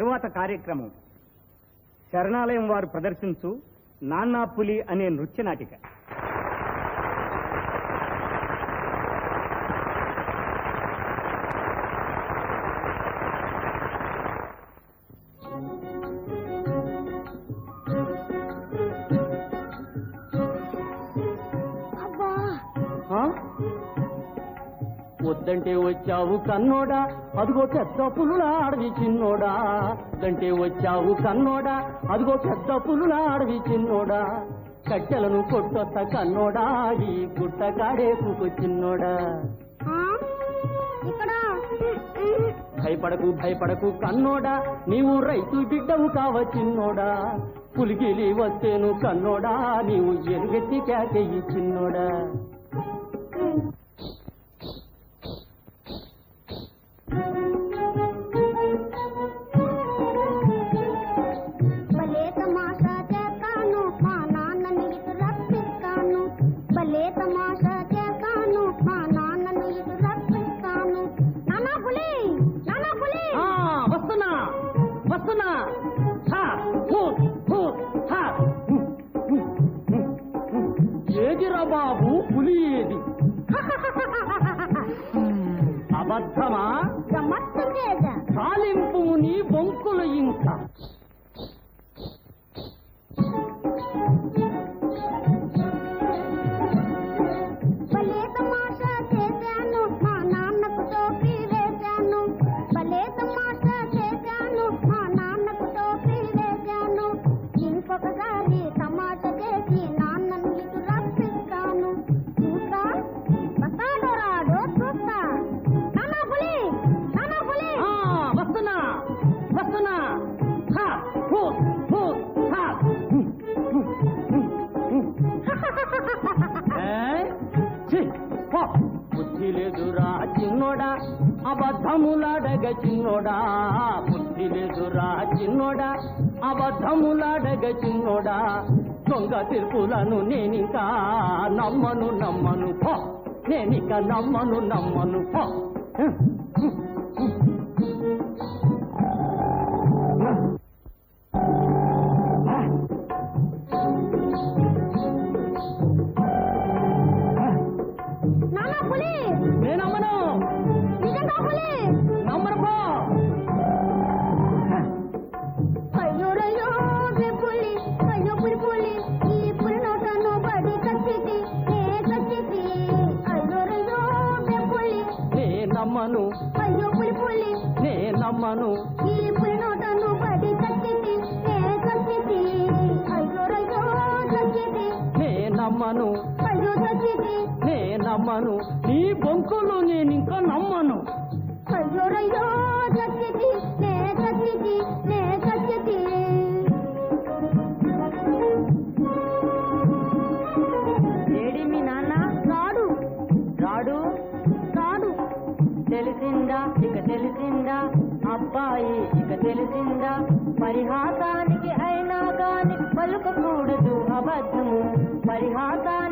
తరువాత కార్యక్రమం. శరణాలయం వారు ప్రదర్శించు నాన్నాపులి అనే నృత్య నాటిక. వద్దంటే వచ్చావు కన్నోడా? అదిగో పెద్ద పులులా అడవి చిన్నోడా. వద్దంటే వచ్చావు కన్నోడా? అదిగో పెద్ద పులులా అడవి చిన్నోడా. కట్టెలను కొట్టొత్త కన్నోడా. ఈ గుట్ట చిన్నోడా. భయపడకు భయపడకు కన్నోడా. నీవు రైతు బిడ్డవు కావ చిన్నోడా. పులిగిలి వస్తేను కన్నోడా. నీవు ఎరుగెత్తి కేకెయ్యి చిన్నోడా. వస్తున్నా. ఏదిరా బాబు పులి ఏది? అబద్ధమా? కాలింపు నీ బొంకులు ఇంకా. బుద్ధి లేదురా చిన్నోడా అబద్ధములాడగ చిన్నోడా. బుద్ధి లేదురా చిన్నోడా అబద్ధములాడగ చిన్నోడా. దొంగ తీర్పులను నేనింకా నమ్మను నమ్మను నేనిక నమ్మను నమ్మను అయ్యోరయ్యో బే పులి నే నమ్మను. అయ్యో పులి పులి నే నమ్మను. ఈ పులి నోటను బడి కచ్చితి నే నమ్మను. అయ్యో కచ్చితి నే నమ్మను. నీ బొంకులు నేను ఇంకా నమ్మను. అయ్యోరయ్యో కచ్చితి నే కచ్చితి నే కచ్చితి ఏడి మీ నాన్న? రాడు. రాడు? రాడు. తెలిసిందా? ఇక తెలిసిందా? అబ్బాయి ఇక తెలిసిందా? పరిహాసానికి అయినా గాని పలుకకూడదు అబద్ధము. పరిహాసానికి